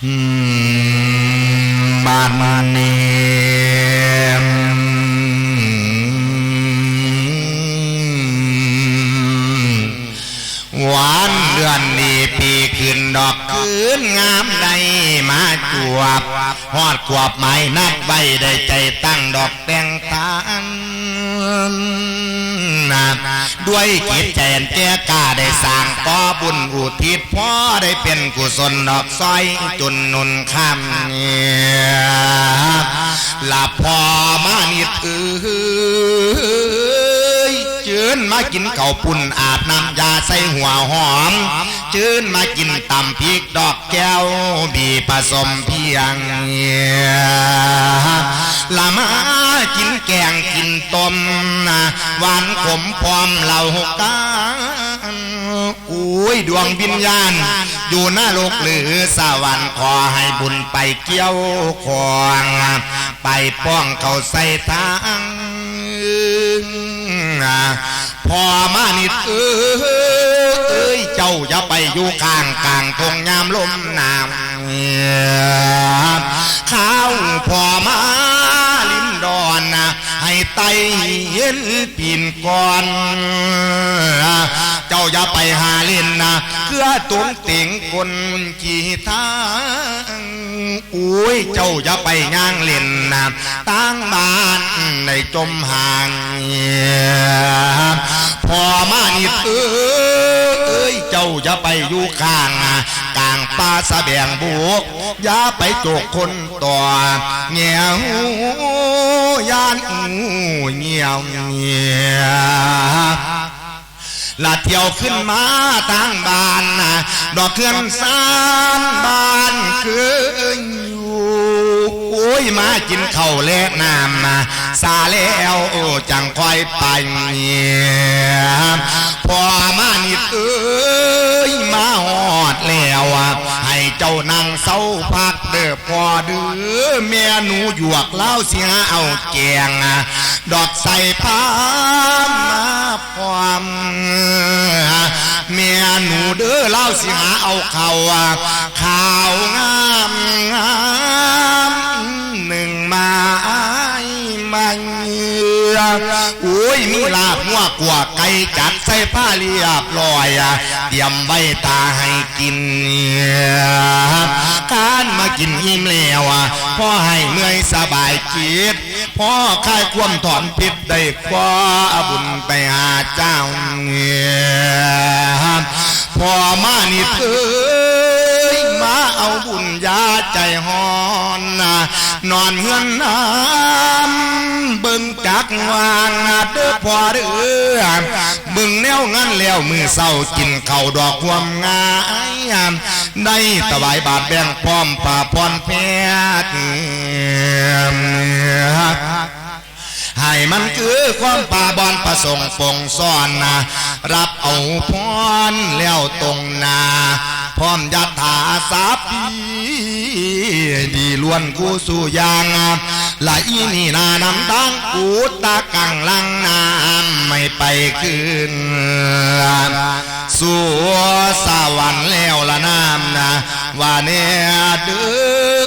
มบานเนมหวานเดือนดีปีขึ้นดอกคืนงามใดมาจวบฮอดขวบไม้นักใบได้ใจตั้งดอกแตงทาน นะด้วยจิตใจแก่กาได้สร้างก่อบุญอุทิศพ่อได้เป็นกุศลดอกซอยจุนนุนข้ามหลับพอมานิดเอ้ยจืนมากินเก่าปุ่นอาบน้ำยาใส่หัวหอมเจืนมากินตำพริกดอกแก้วบีผสมเพียงละมากินแกงกินต้ม หวานขมพร้อมเหล่ากันอุ้ยดวงวิญญาณ อยู่หน้าโลกหรือสวรรค์ขอให้บุญไปเกี่ยวของไปป้องเขาใส่ทางพอมานิดเอ้ยเจ้าอย่าไปอยู่ข้างกลางทงยามลมหนาวข้าวพอมา ไตเย็นปีนก่อน เจ้าอย่าไปหาเล่นนะเกือตุ้งติงคนขี่ทางอุ้ยเจ้าอย่าไปย่างเล่นนะตั้งบ้านในจมห่างพอมานิดเอ้ยเจ้าอย่าไปอยู่ข้าง สะแบงบุกอย่าไปโจกคนต่อเงียวยานอูเงียวเงียลาเที่ยวขึ้นมาตั้งบ้านนะดอกเคลื่อนสานบ้านคืออยู่โอ้ยมากินข้าวและน้ำมาซาแล้วโอ้จังคอยไปเงี้ยพอมานิดเอ้ จ้านั่งเศร้าพักเด้อพอเด้อแม่หนูหยวกเล่าเสียเอาแกงดอกใส่ผ้ามาพร้อมเมียหนูเด้อเล่าสิหาเอาเขาอะข่าว ยมีลาบหัวกว่าไก่จัดใส่ผ้าเรียบร้อยอะเตรียมใบตาให้กินการมากินอิ่มแล้วอะพ่อให้เมื่อยสบายจิตพ่อคลายความถอนพิษได้คว้าบุญไปหาเจ้าเงียพอมานิดเอ้ ใจหอนนะนอนเฮือนน้ำบิ่งจักวางเด้อพอเด้อบิ่งแนวงั้นแล้วมือเศร้ากินเข้าดอกความงายได้ตะบายบาทแบ่งพร้อมป่าพรเพชรให้มันคือความป่าบอนประสงค์ปงซ่อนนะรับเอาพรแล้วตรงนา พร้อมยัดถาสาปี ดีล้วนกูสู่ยางละอีนี่นานำตังกูตากังลังน้ำไม่ไปคืนสู่สวรรค์แล้วละน้ำนะว่าเนี่ยเด้อ